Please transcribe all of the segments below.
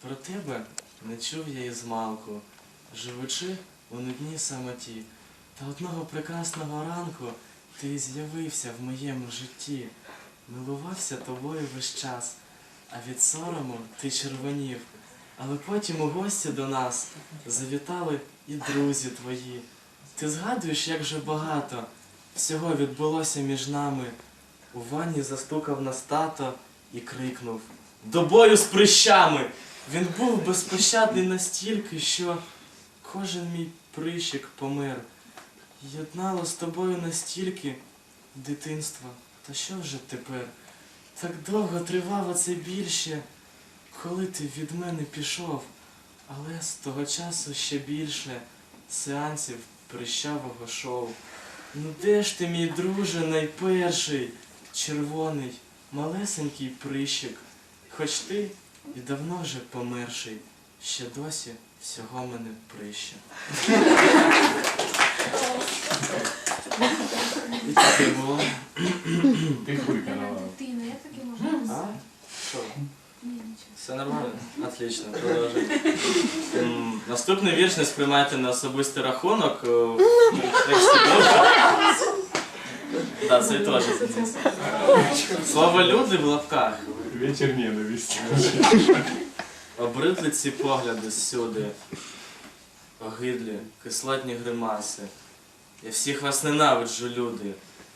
Про тебе не чув я і змалку, живучи у нудній самоті. Та одного прекрасного ранку ти з'явився в моєму житті, милувався тобою весь час, а від сорому ти червонів. Але потім у гості до нас завітали і друзі твої. Ти згадуєш, як же багато всього відбулося між нами. У ванні застукав нас тато і крикнув До бою з прищами! Він був безпощадний настільки, що кожен мій прищик помер. Єднало з тобою настільки дитинство. Та що вже тепер? Так довго тривав оце більше, коли ти від мене пішов, але з того часу ще більше сеансів прищавого шоу. Ну де ж ти, мій друже, найперший, червоний, малесенький прищик, хоч ти і давно вже померший, ще досі всього мене прище. І таке було. Можна А? Що? Все нормально? Отлично, продовжуй. Наступний вірш не сприймайте на особистий рахунок. е, тексті. Так, це теж. Слово люди в лапках. Вечір ненависті. Обридли ці погляди всюди. Огидлі, кислотні гримаси. Я всіх вас ненавиджу, люди.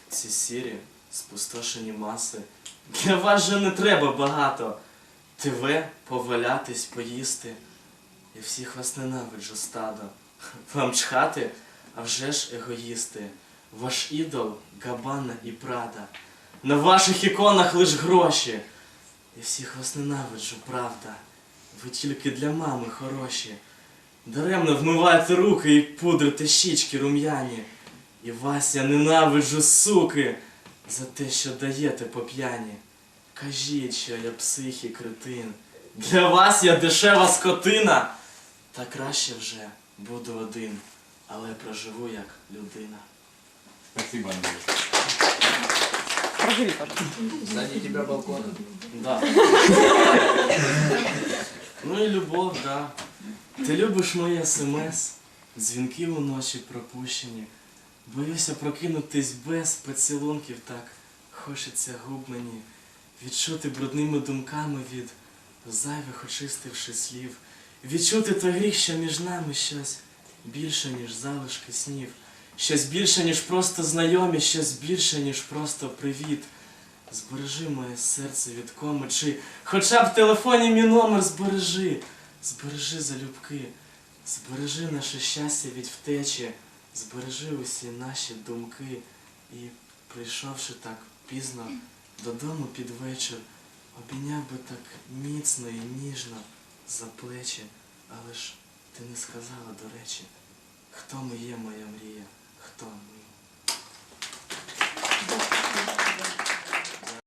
Ці сірі, спустошені маси. Для вас же не треба багато. ТВ, повалятись, поїсти. Я всіх вас ненавиджу, стадо. Вам чхати, а вже ж егоїсти. Ваш ідол Габана і Прада. На ваших іконах лиш гроші. Я всіх вас ненавиджу, правда. Ви тільки для мами хороші. Даремно вмиваєте руки і пудрите щічки рум'яні. І вас я ненавиджу, суки, за те, що даєте по п'яні. Кажіть, що я псих і кретин. Для вас я дешева скотина. Та краще вже буду один, але проживу як людина. Спасибо, Андрій. Проживи, пожалуйста. Сзади тебя балкон. Да. Ну і любов, да. Ти любиш мої смс, дзвінки уночі пропущені. Боюся прокинутись без поцілунків, так хочеться губ мені. Відчути брудними думками від зайвих очистивши слів. Відчути той гріх, що між нами щось більше, ніж залишки снів. Щось більше, ніж просто знайомі, щось більше, ніж просто привіт. Збережи моє серце від коми, чи хоча в телефоні мій номер збережи, збережи залюбки, збережи наше щастя від втечі, збережи усі наші думки. І, прийшовши так пізно додому під вечір, обійняв би так міцно і ніжно за плечі, але ж ти не сказала, до речі, хто ми є моя мрія, хто ми